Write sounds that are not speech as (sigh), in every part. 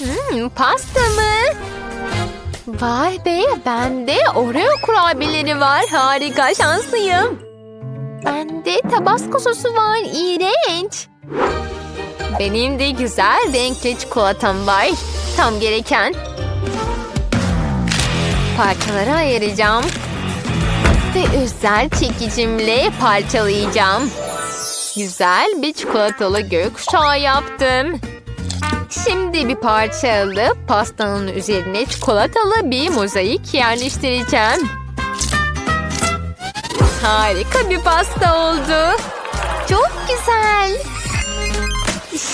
Hmm, pasta mı? Vay be bende Oreo kurabiyeleri var. Harika şanslıyım. Bende tabasco sosu var. İğrenç. Benim de güzel renkli çikolatam var. Tam gereken. Parçalara ayıracağım. Ve özel çekicimle parçalayacağım. Güzel bir çikolatalı gökkuşağı yaptım. Şimdi bir parça alıp pastanın üzerine çikolatalı bir mozaik yerleştireceğim. Harika bir pasta oldu. Çok güzel.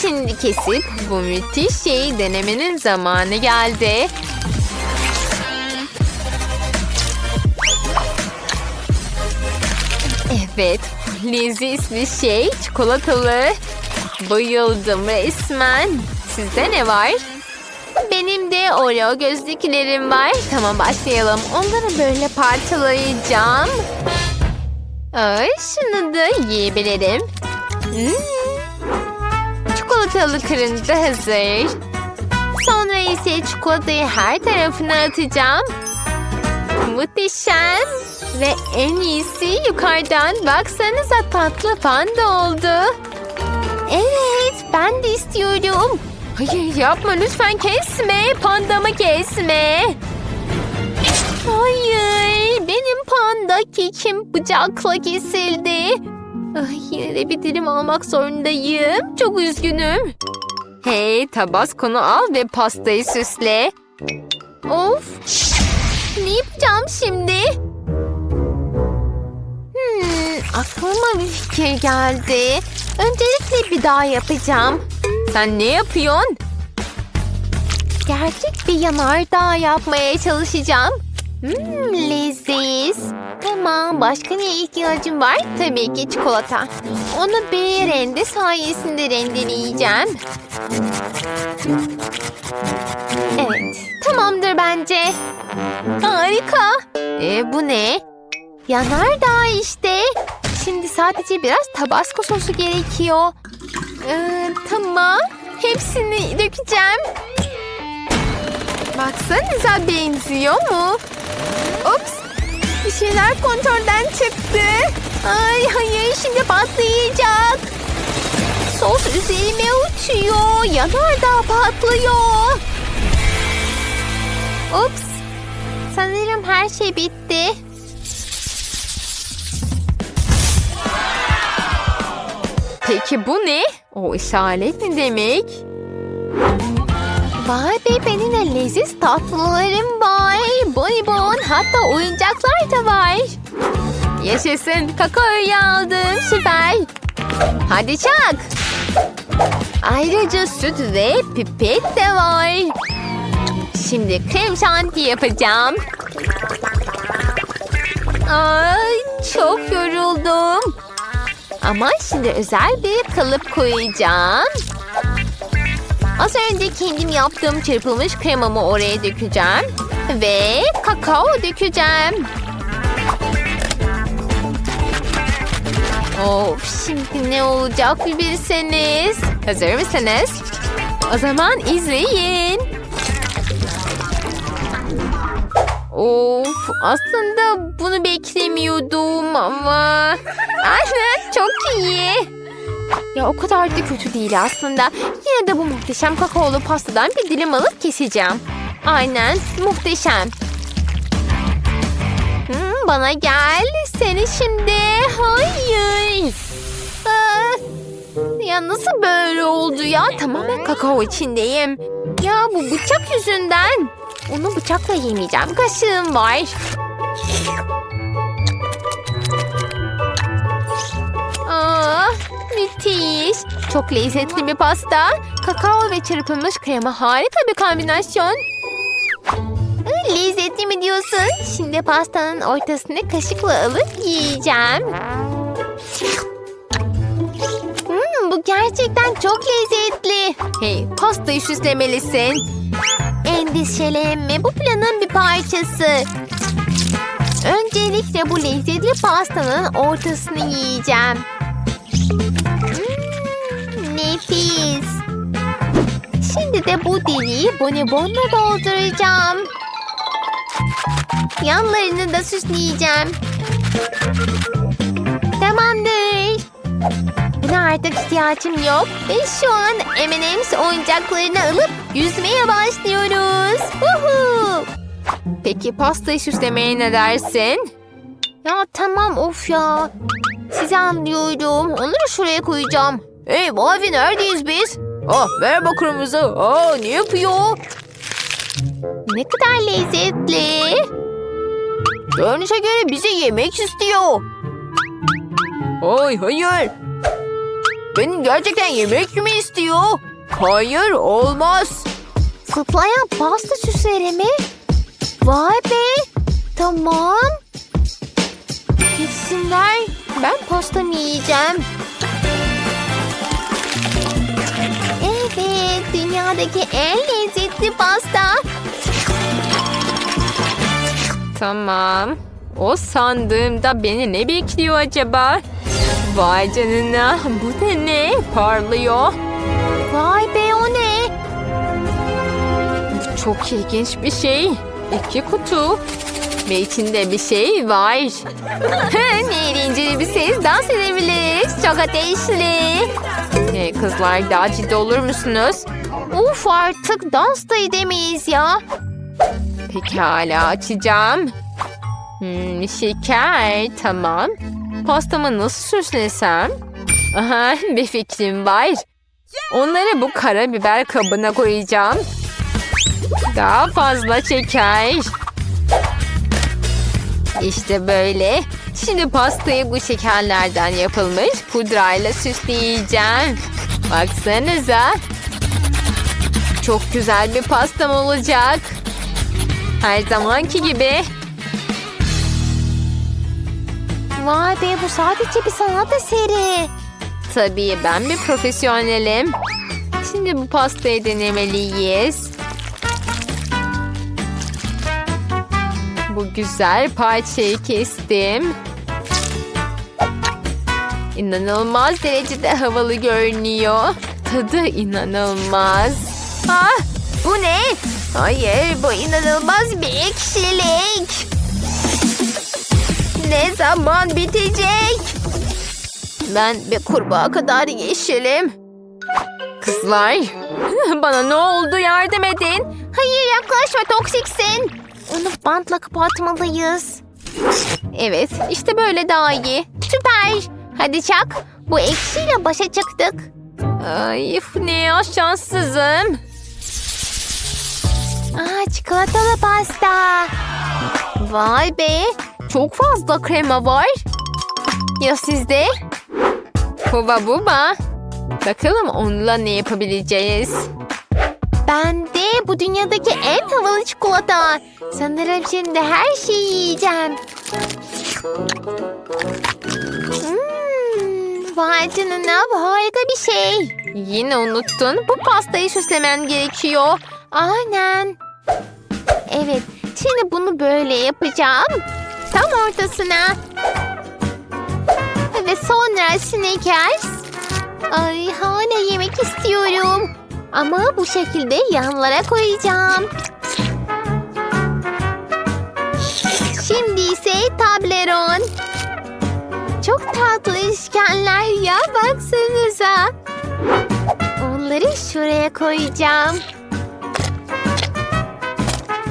Şimdi kesip bu müthiş şeyi denemenin zamanı geldi. Evet, bir şey çikolatalı. Bayıldım resmen. Sizde ne var? Benim de Oreo gözlüklerim var. Tamam başlayalım. Onları böyle parçalayacağım. Ay, şunu da yiyebilirim. Hmm. Çikolatalı kırıntı hazır. Sonra ise çikolatayı her tarafına atacağım. Muhteşem. Ve en iyisi yukarıdan baksanıza tatlı panda oldu. Evet ben de istiyorum. Hayır yapma lütfen kesme. Pandamı kesme. Hayır benim panda kekim bıçakla kesildi. Ay, yine de bir dilim almak zorundayım. Çok üzgünüm. Hey tabasconu al ve pastayı süsle. Of. Ne yapacağım şimdi? Hmm, aklıma bir fikir geldi. Öncelikle bir daha yapacağım. Sen ne yapıyorsun? Gerçek bir yanardağ yapmaya çalışacağım. Hmm, leziz. Tamam, başka neye ihtiyacım var? Tabii ki çikolata. Onu bir rende sayesinde rendeleyeceğim. Evet, tamamdır bence. Harika. E, bu ne? Yanardağ işte. Şimdi sadece biraz tabasco sosu gerekiyor. Ee, tamam. Hepsini dökeceğim. Baksanıza benziyor mu? Ups. Bir şeyler kontrolden çıktı. Ay hayır şimdi patlayacak. Sos üzerime uçuyor. Yanardağ patlıyor. Ups. Sanırım her şey bitti. Peki bu ne? O işaret ne demek? Vay be benim leziz tatlılarım var. Bonibon hatta oyuncaklar da var. Yaşasın kakaoyu aldım süper. Hadi çak. Ayrıca süt ve pipet de var. Şimdi krem şanti yapacağım. Ay çok yoruldum. Ama şimdi özel bir kalıp koyacağım. Az önce kendim yaptığım çırpılmış kremamı oraya dökeceğim. Ve kakao dökeceğim. Of şimdi ne olacak bir bilseniz. Hazır mısınız? O zaman izleyin. Of aslında bunu beklemiyordum ama... Aynen çok iyi. Ya o kadar da kötü değil aslında. Yine de bu muhteşem kakaolu pastadan bir dilim alıp keseceğim. Aynen muhteşem. Hmm, bana gel. Seni şimdi. Hayır. Aa, ya nasıl böyle oldu ya? Tamamen kakao içindeyim. Ya bu bıçak yüzünden. Onu bıçakla yemeyeceğim. Kaşığım var. Aa, müthiş. Çok lezzetli bir pasta. Kakao ve çırpılmış krema harika bir kombinasyon. Aa, Lezzetli mi diyorsun? Şimdi pastanın ortasını kaşıkla alıp yiyeceğim. Hmm, bu gerçekten çok lezzetli. Hey, pastayı süslemelisin. Endişelenme, bu planın bir parçası. Öncelikle bu lezzetli pastanın ortasını yiyeceğim. Hmm, nefis. Şimdi de bu deliği bonibonla dolduracağım. Yanlarını da süsleyeceğim. Tamamdır. Buna artık ihtiyacım yok. Ve şu an M&M's oyuncaklarını alıp yüzmeye başlıyoruz. Uhu. Peki pastayı süslemeye ne dersin? Ya tamam of ya. Sizi anlıyorum. Onları şuraya koyacağım. Hey Mavi neredeyiz biz? Ah merhaba kırmızı. Aa ne yapıyor? Ne kadar lezzetli. Görünüşe göre bizi yemek istiyor. Ay hayır. Benim gerçekten yemek mi istiyor? Hayır olmaz. Zıplayan pasta süsleri mi? Vay be. Tamam. Gitsinler. Ben pastamı yiyeceğim. Evet, dünyadaki en lezzetli pasta. Tamam. O sandığımda beni ne bekliyor acaba? Vay canına, bu da ne? Parlıyor. Vay be o ne? Çok ilginç bir şey. İki kutu. Ve içinde bir şey var. eğlenceli bir ses. Dans edebiliriz. Çok ateşli. Hey kızlar daha ciddi olur musunuz? Uf artık dans da edemeyiz ya. Pekala açacağım. Hmm, şeker tamam. Pastamı nasıl süslesem? Aha bir fikrim var. Onları bu karabiber kabına koyacağım. Daha fazla şeker. İşte böyle. Şimdi pastayı bu şekerlerden yapılmış pudrayla süsleyeceğim. Baksanıza. Çok güzel bir pastam olacak. Her zamanki gibi. Vay be bu sadece bir sanat eseri. Tabii ben bir profesyonelim. Şimdi bu pastayı denemeliyiz. Bu güzel parçayı kestim. İnanılmaz derecede havalı görünüyor. Tadı inanılmaz. Ah, bu ne? Hayır, bu inanılmaz bir ekşilik. Ne zaman bitecek? Ben bir kurbağa kadar yeşilim. Kızlar, (laughs) bana ne oldu yardım edin. Hayır yaklaşma toksiksin. Onu bantla kapatmalıyız. Evet, işte böyle daha iyi. Süper. Hadi çak. Bu eksiyle başa çıktık. Ay ne ya şanssızım. Aa, çikolatalı pasta. Vay be. Çok fazla krema var. Ya sizde? Huba buba. Bakalım onunla ne yapabileceğiz. Ben de bu dünyadaki en havalı çikolata. Sanırım şimdi her şeyi yiyeceğim. Hmm, vay canına bu harika bir şey. Yine unuttun. Bu pastayı süslemen gerekiyor. Aynen. Evet. Şimdi bunu böyle yapacağım. Tam ortasına. Ve sonra Snickers. Ay hala yemek istiyorum. Ama bu şekilde yanlara koyacağım. Şimdi ise tableron. Çok tatlı işkenler ya baksanıza. Onları şuraya koyacağım.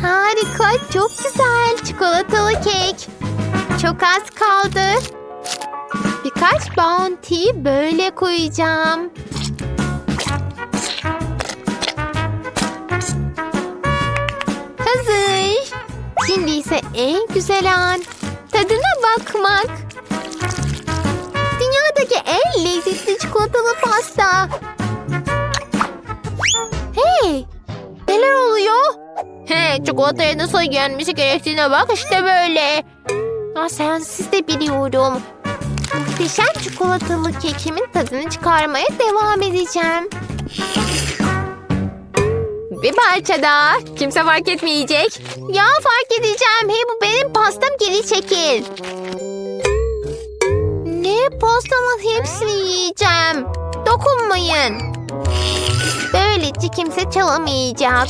Harika, çok güzel. Çikolatalı kek. Çok az kaldı. Birkaç bounty böyle koyacağım. Hazır. Şimdi ise en güzel an. Tadına bakmak. Dünyadaki en lezzetli çikolatalı pasta. Hey! Neler oluyor? He, çikolataya nasıl yenmesi gerektiğine bak işte böyle. Aa, sensiz de biliyorum. Muhteşem çikolatalı kekimin tadını çıkarmaya devam edeceğim. Bir parça daha. Kimse fark etmeyecek. Ya fark edeceğim. Hey bu benim pastam geri çekil. Ne? Pastamın hepsini yiyeceğim. Dokunmayın. Böyle Böylece kimse çalamayacak.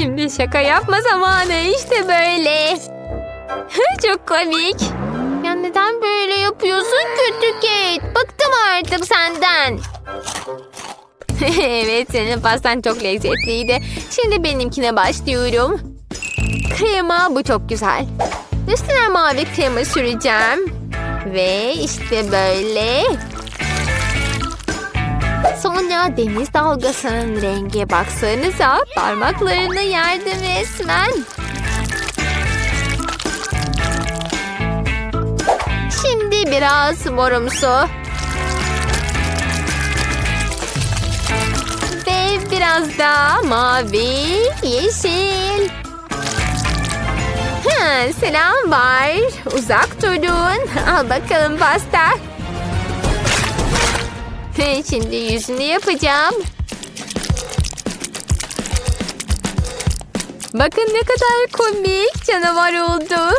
Şimdi şaka yapma zamanı işte böyle. Çok komik. Ya neden böyle yapıyorsun kötü Kate? Bıktım artık senden. (laughs) evet senin pastan çok lezzetliydi. Şimdi benimkine başlıyorum. Krema bu çok güzel. Üstüne mavi krema süreceğim. Ve işte böyle. Sonra deniz dalgasının rengi baksanıza. Parmaklarını yerdim resmen. Şimdi biraz morumsu. Ve biraz da mavi, yeşil. Ha, selam var. Uzak durun. Al bakalım pasta. Şimdi yüzünü yapacağım. Bakın ne kadar komik canavar oldu.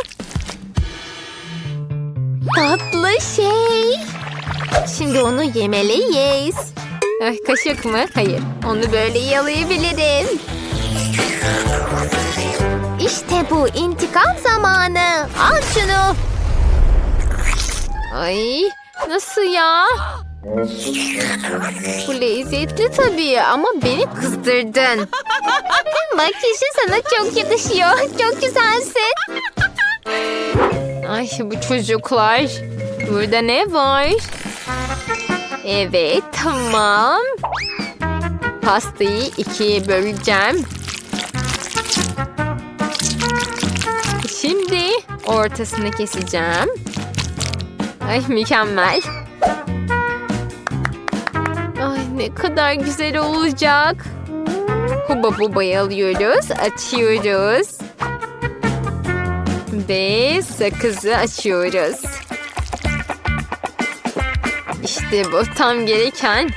Tatlı şey. Şimdi onu yemeliyiz. Ay, kaşık mı? Hayır. Onu böyle yalayabilirim. İşte bu intikam zamanı. Al şunu. Ay nasıl ya? Bu lezzetli tabii ama beni kızdırdın. (laughs) Makyajın sana çok yakışıyor. Çok güzelsin. Ay bu çocuklar. Burada ne var? Evet tamam. Pastayı ikiye böleceğim. Şimdi ortasını keseceğim. Ay mükemmel. Ne kadar güzel olacak. Huba bubayı alıyoruz. Açıyoruz. Ve sakızı açıyoruz. İşte bu tam gereken.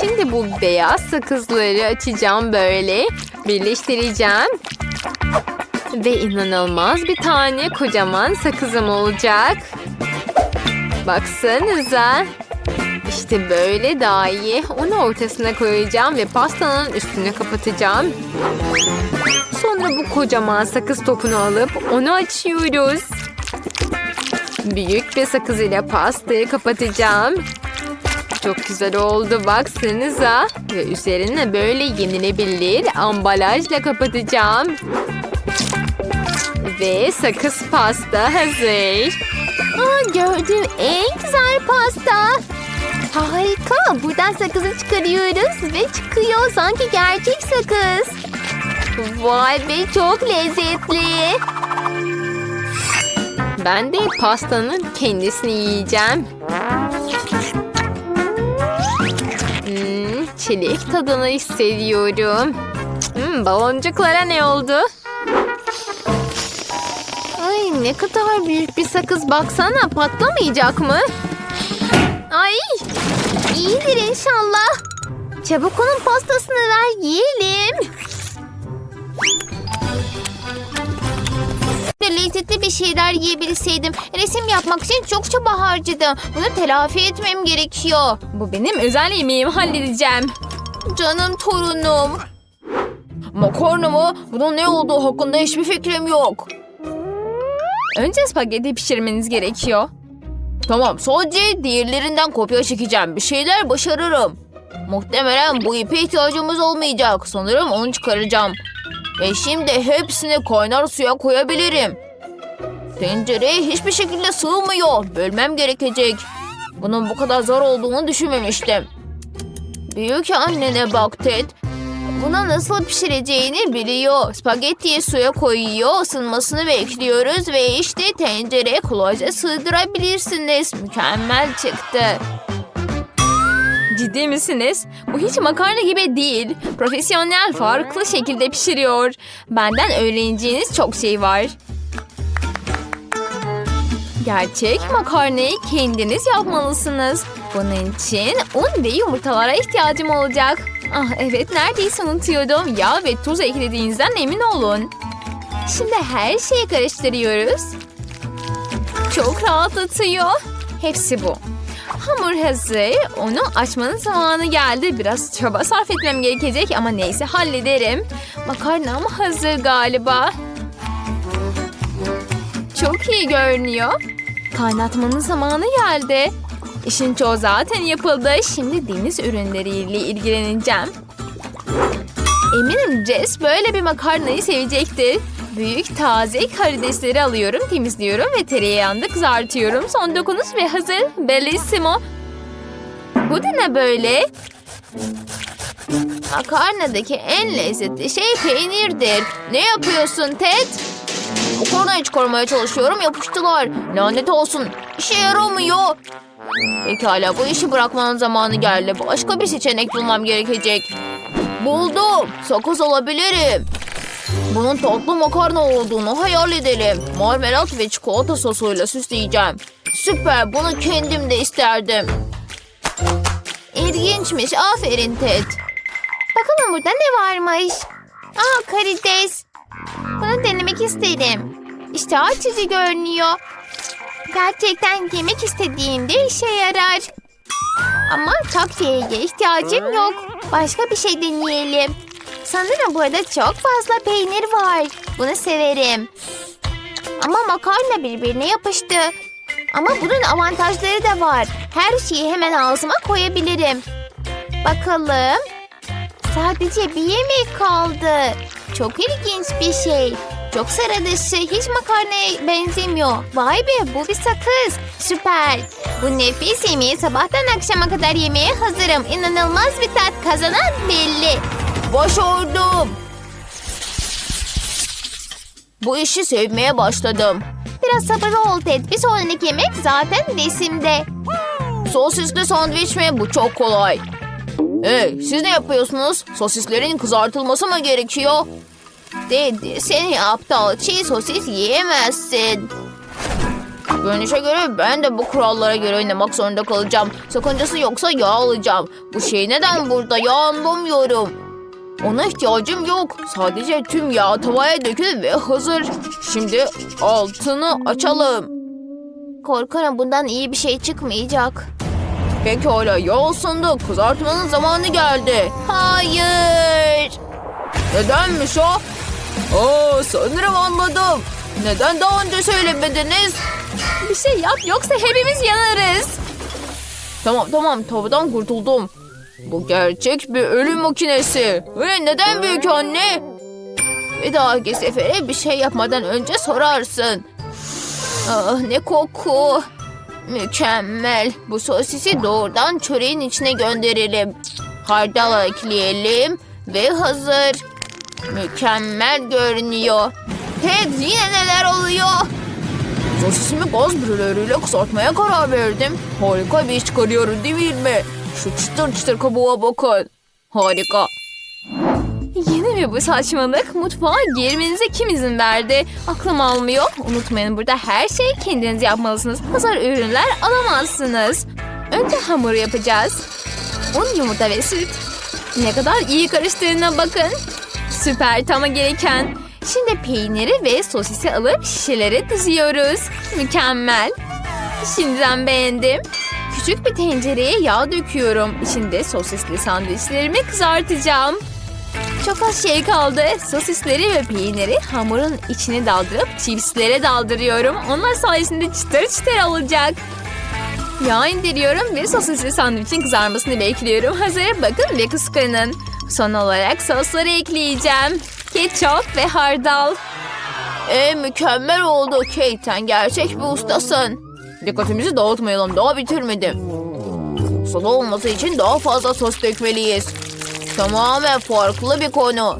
Şimdi bu beyaz sakızları açacağım böyle. Birleştireceğim. Ve inanılmaz bir tane kocaman sakızım olacak. Baksanıza. İşte böyle daha iyi. Onu ortasına koyacağım ve pastanın üstüne kapatacağım. Sonra bu kocaman sakız topunu alıp onu açıyoruz. Büyük bir sakız ile pastayı kapatacağım. Çok güzel oldu baksanıza. Ve üzerine böyle yenilebilir ambalajla kapatacağım. Ve sakız pasta hazır. Aa, gördüğüm en güzel pasta. Harika. Buradan sakızı çıkarıyoruz ve çıkıyor sanki gerçek sakız. Vay be çok lezzetli. Ben de pastanın kendisini yiyeceğim. Hmm, çilek tadını hissediyorum. Hmm, baloncuklara ne oldu? Ay ne kadar büyük bir sakız baksana patlamayacak mı? İyidir inşallah. Çabuk onun pastasını ver yiyelim. lezzetli bir şeyler yiyebilseydim. Resim yapmak için çok çaba harcadım. Bunu telafi etmem gerekiyor. Bu benim özel yemeğimi halledeceğim. Canım torunum. Makarna mı? Bunun ne olduğu hakkında hiçbir fikrim yok. Önce spagetti pişirmeniz gerekiyor. Tamam sadece diğerlerinden kopya çekeceğim. Bir şeyler başarırım. Muhtemelen bu ipe ihtiyacımız olmayacak. Sanırım onu çıkaracağım. Ve şimdi hepsini kaynar suya koyabilirim. Tencereye hiçbir şekilde sığmıyor. Bölmem gerekecek. Bunun bu kadar zor olduğunu düşünmemiştim. Büyük annene bak Ted. Buna nasıl pişireceğini biliyor. Spagettiyi suya koyuyor, ısınmasını bekliyoruz ve işte tencereye kolayca sığdırabilirsiniz. Mükemmel çıktı. Ciddi misiniz? Bu hiç makarna gibi değil. Profesyonel farklı şekilde pişiriyor. Benden öğreneceğiniz çok şey var. Gerçek makarnayı kendiniz yapmalısınız. Bunun için un ve yumurtalara ihtiyacım olacak. Ah evet neredeyse unutuyordum. Yağ ve tuz eklediğinizden emin olun. Şimdi her şeyi karıştırıyoruz. Çok rahatlatıyor. Hepsi bu. Hamur hazır. Onu açmanın zamanı geldi. Biraz çaba sarf etmem gerekecek ama neyse hallederim. Makarnam hazır galiba. Çok iyi görünüyor. Kaynatmanın zamanı geldi. İşin çoğu zaten yapıldı. Şimdi deniz ürünleriyle ilgileneceğim. Eminim Jess böyle bir makarnayı sevecektir. Büyük taze karidesleri alıyorum, temizliyorum ve tereyağında kızartıyorum. Son dokunuş ve hazır. Bellissimo. Bu da ne böyle? Makarnadaki en lezzetli şey peynirdir. Ne yapıyorsun Ted? Makarnayı çıkarmaya çalışıyorum yapıştılar. Lanet olsun. İşe yaramıyor. Pekala bu işi bırakmanın zamanı geldi. Başka bir seçenek bulmam gerekecek. Buldum. Sakız alabilirim. Bunun tatlı makarna olduğunu hayal edelim. Marmelat ve çikolata sosuyla süsleyeceğim. Süper. Bunu kendim de isterdim. İlginçmiş. Aferin Ted. Bakalım burada ne varmış? Aa karides. Bunu denemek isterim. İşte açıcı görünüyor. Gerçekten yemek istediğimde işe yarar. Ama takviyeye ihtiyacım yok. Başka bir şey deneyelim. Sanırım burada çok fazla peynir var. Bunu severim. Ama makarna birbirine yapıştı. Ama bunun avantajları da var. Her şeyi hemen ağzıma koyabilirim. Bakalım. Sadece bir yemek kaldı. Çok ilginç bir şey. Çok sıra dışı, hiç makarnaya benzemiyor. Vay be bu bir sakız. Süper. Bu nefis yemeği sabahtan akşama kadar yemeye hazırım. İnanılmaz bir tat kazanan belli. Başardım. Bu işi sevmeye başladım. Biraz sabırlı ol Ted. Bir sonraki yemek zaten resimde. Sosisli sandviç mi? Bu çok kolay. Hey, siz ne yapıyorsunuz? Sosislerin kızartılması mı gerekiyor? Dedi seni aptal çiğ sosis yiyemezsin. Görünüşe göre ben de bu kurallara göre oynamak zorunda kalacağım. Sakıncası yoksa yağ alacağım. Bu şey neden burada? Yağ anlamıyorum. Ona ihtiyacım yok. Sadece tüm yağ tavaya dökülür ve hazır. Şimdi altını açalım. Korkarım bundan iyi bir şey çıkmayacak. Pekala yağ ısındı. Kızartmanın zamanı geldi. Hayır. Nedenmiş o? Oo, sanırım anladım. Neden daha önce söylemediniz? Bir şey yap yoksa hepimiz yanarız. Tamam tamam tavadan kurtuldum. Bu gerçek bir ölüm makinesi. Öyle neden büyük anne? Bir dahaki sefere bir şey yapmadan önce sorarsın. Ah ne koku. Mükemmel. Bu sosisi doğrudan çöreğin içine gönderelim. Hardal ekleyelim ve hazır. Mükemmel görünüyor. Ted yine neler oluyor? Sosisimi gaz brülörüyle kısaltmaya karar verdim. Harika bir iş çıkarıyorum değil mi? Şu çıtır çıtır kabuğa bakın. Harika. Yine mi bu saçmalık? Mutfağa girmenize kim izin verdi? Aklım almıyor. Unutmayın burada her şeyi kendiniz yapmalısınız. Hazır ürünler alamazsınız. Önce hamur yapacağız. Un, yumurta ve süt. Ne kadar iyi karıştığına bakın. Süper tama gereken. Şimdi peyniri ve sosisi alıp şişelere diziyoruz. Mükemmel. Şimdiden beğendim. Küçük bir tencereye yağ döküyorum. İçinde sosisli sandviçlerimi kızartacağım. Çok az şey kaldı. Sosisleri ve peyniri hamurun içine daldırıp çipslere daldırıyorum. Onlar sayesinde çıtır çıtır olacak. Yağ indiriyorum ve sosisli sandviçin kızarmasını bekliyorum. Hazır bakın ve kıskanın. Son olarak sosları ekleyeceğim. Ketçap ve hardal. E mükemmel oldu Kate. Sen gerçek bir ustasın. Dikkatimizi dağıtmayalım. Daha bitirmedim. Sulu olması için daha fazla sos dökmeliyiz. Tamamen farklı bir konu.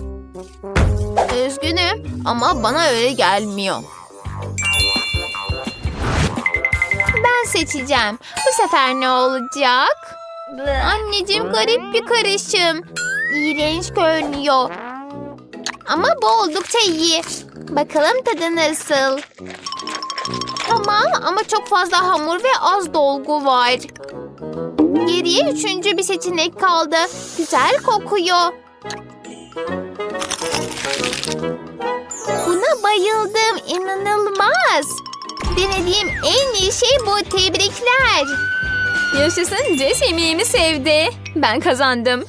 Üzgünüm ama bana öyle gelmiyor. Ben seçeceğim. Bu sefer ne olacak? Anneciğim garip bir karışım. İğrenç görünüyor. Ama bu oldukça iyi. Bakalım tadı nasıl? Tamam ama çok fazla hamur ve az dolgu var. Geriye üçüncü bir seçenek kaldı. Güzel kokuyor. Buna bayıldım. İnanılmaz. Denediğim en iyi şey bu. Tebrikler. Yaşasın Jess yemeğimi sevdi. Ben kazandım.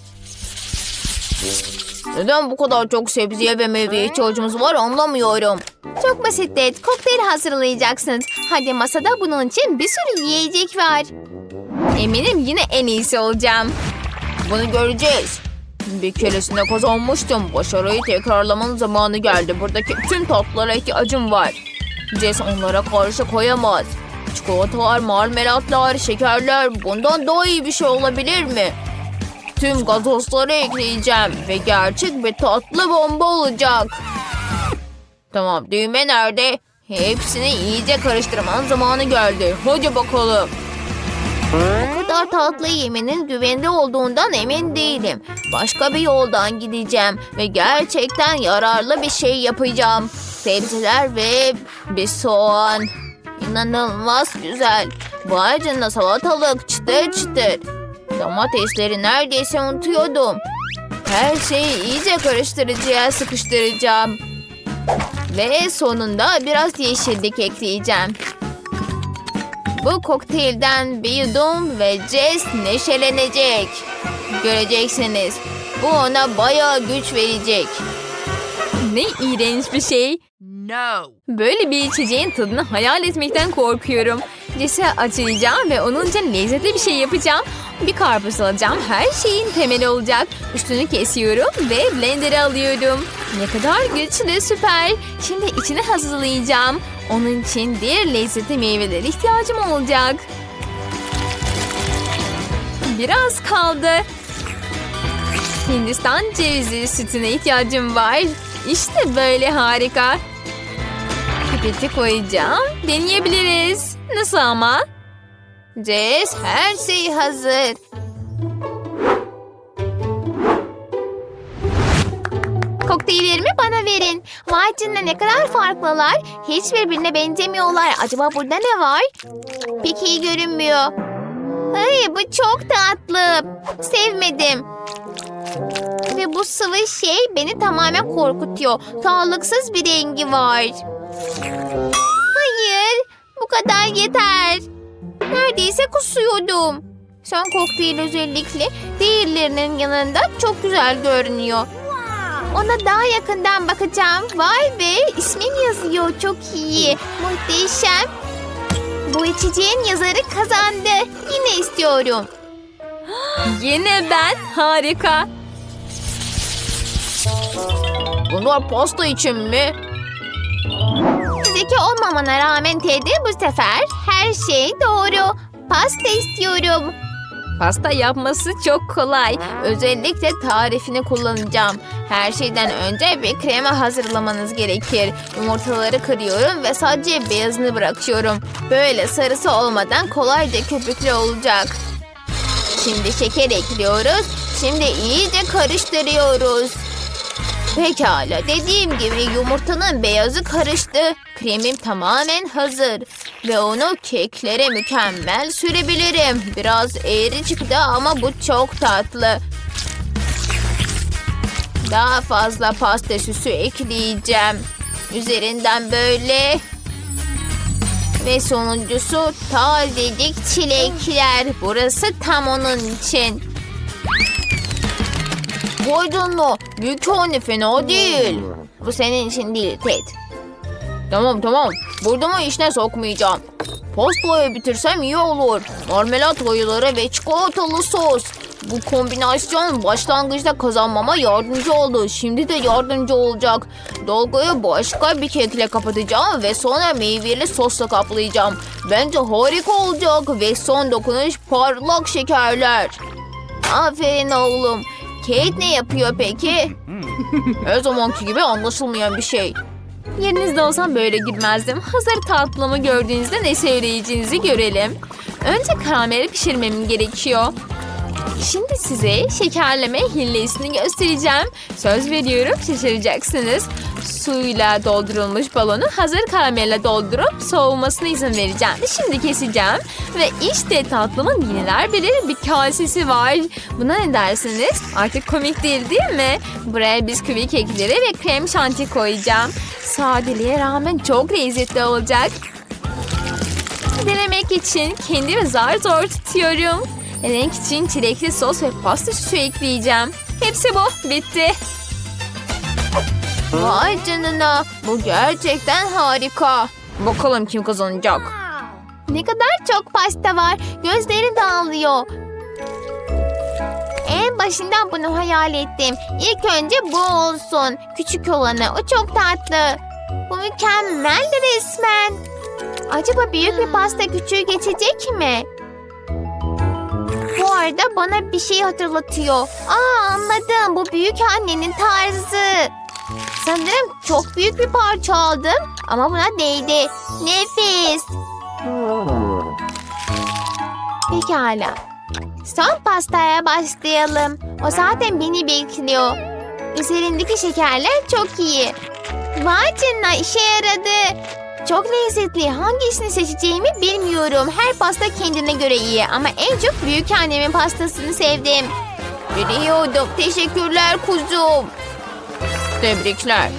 Neden bu kadar çok sebzeye ve meyveye ihtiyacımız var anlamıyorum. Çok basit Dad. Kokteyl hazırlayacaksınız. Hadi masada bunun için bir sürü yiyecek var. Eminim yine en iyisi olacağım. Bunu göreceğiz. Bir keresinde kazanmıştım. Başarıyı tekrarlamanın zamanı geldi. Buradaki tüm tatlılara ihtiyacım var. Jess onlara karşı koyamaz. Çikolatalar, marmelatlar, şekerler bundan daha iyi bir şey olabilir mi? Tüm gazozları ekleyeceğim ve gerçek bir tatlı bomba olacak. Tamam düğme nerede? Hepsini iyice karıştırmanın zamanı geldi. Hadi bakalım. Bu kadar tatlı yemenin güvenli olduğundan emin değilim. Başka bir yoldan gideceğim ve gerçekten yararlı bir şey yapacağım. Sebzeler ve bir soğan. İnanılmaz güzel. Vay canına salatalık çıtır çıtır. Domatesleri neredeyse unutuyordum. Her şeyi iyice karıştırıcıya sıkıştıracağım. Ve sonunda biraz yeşillik ekleyeceğim. Bu kokteylden bir yudum ve Jess neşelenecek. Göreceksiniz. Bu ona bayağı güç verecek. Ne iğrenç bir şey. No. Böyle bir içeceğin tadını hayal etmekten korkuyorum. Jess'e açacağım ve onun için lezzetli bir şey yapacağım. Bir karpuz alacağım. Her şeyin temeli olacak. Üstünü kesiyorum ve blender'a alıyorum. Ne kadar güçlü süper. Şimdi içini hazırlayacağım. Onun için diğer lezzetli meyvelere ihtiyacım olacak. Biraz kaldı. Hindistan cevizi sütüne ihtiyacım var. İşte böyle harika. Pipeti koyacağım. Deneyebiliriz. Nasıl ama? Jess her şey hazır. Kokteyllerimi bana verin. Vay ne kadar farklılar. Hiç birbirine benzemiyorlar. Acaba burada ne var? Pek iyi görünmüyor. Ay bu çok tatlı. Sevmedim. Bu sıvı şey beni tamamen korkutuyor. Sağlıksız bir rengi var. Hayır, bu kadar yeter. Neredeyse kusuyordum. Son kokteyl özellikle diğerlerinin yanında çok güzel görünüyor. Ona daha yakından bakacağım. Vay be, ismin yazıyor. Çok iyi. Muhteşem. Bu içeceğin yazarı kazandı. Yine istiyorum. (gasps) Yine ben. Harika. Bunlar pasta için mi? Zeki olmamana rağmen Teddy bu sefer her şey doğru. Pasta istiyorum. Pasta yapması çok kolay. Özellikle tarifini kullanacağım. Her şeyden önce bir krema hazırlamanız gerekir. Yumurtaları kırıyorum ve sadece beyazını bırakıyorum. Böyle sarısı olmadan kolayca köpüklü olacak. Şimdi şeker ekliyoruz. Şimdi iyice karıştırıyoruz. Pekala dediğim gibi yumurtanın beyazı karıştı. Kremim tamamen hazır. Ve onu keklere mükemmel sürebilirim. Biraz eğri çıktı ama bu çok tatlı. Daha fazla pasta süsü ekleyeceğim. Üzerinden böyle. Ve sonuncusu tazecik çilekler. Burası tam onun için. Vay canına. Büyük tane fena değil. Bu senin için değil Ted. Tamam tamam. Burnumu işine sokmayacağım. Pastayı bitirsem iyi olur. Marmelat oyuları ve çikolatalı sos. Bu kombinasyon başlangıçta kazanmama yardımcı oldu. Şimdi de yardımcı olacak. Dolguyu başka bir kekle kapatacağım ve sonra meyveli sosla kaplayacağım. Bence harika olacak ve son dokunuş parlak şekerler. Aferin oğlum. Kate ne yapıyor peki? Her zamanki gibi anlaşılmayan bir şey. Yerinizde olsam böyle gülmezdim. Hazır tatlımı gördüğünüzde ne söyleyeceğinizi görelim. Önce karameli pişirmem gerekiyor. Şimdi size şekerleme hilesini göstereceğim. Söz veriyorum şaşıracaksınız. Suyla doldurulmuş balonu hazır karamelle doldurup soğumasına izin vereceğim. Şimdi keseceğim. Ve işte tatlımın yeniler bilir bir kasesi var. Buna ne dersiniz? Artık komik değil değil mi? Buraya bisküvi kekleri ve krem şanti koyacağım. Sadeliğe rağmen çok lezzetli olacak. denemek için kendimi zar zor tutuyorum. Renk için çilekli sos ve pasta süsü ekleyeceğim. Hepsi bu. Bitti. Vay canına. Bu gerçekten harika. Bakalım kim kazanacak. Ne kadar çok pasta var. Gözlerim dağılıyor. En başından bunu hayal ettim. İlk önce bu olsun. Küçük olanı. O çok tatlı. Bu mükemmel resmen. Acaba büyük bir pasta küçüğü geçecek mi? Bu arada bana bir şey hatırlatıyor. Aa anladım. Bu büyük annenin tarzı. Sanırım çok büyük bir parça aldım. Ama buna değdi. Nefis. Pekala. Son pastaya başlayalım. O zaten beni bekliyor. Üzerindeki şekerler çok iyi. Vay canına işe yaradı. Çok lezzetli. Hangisini seçeceğimi bilmiyorum. Her pasta kendine göre iyi ama en çok büyük annemin pastasını sevdim. Biliyordum. Teşekkürler kuzum. Tebrikler.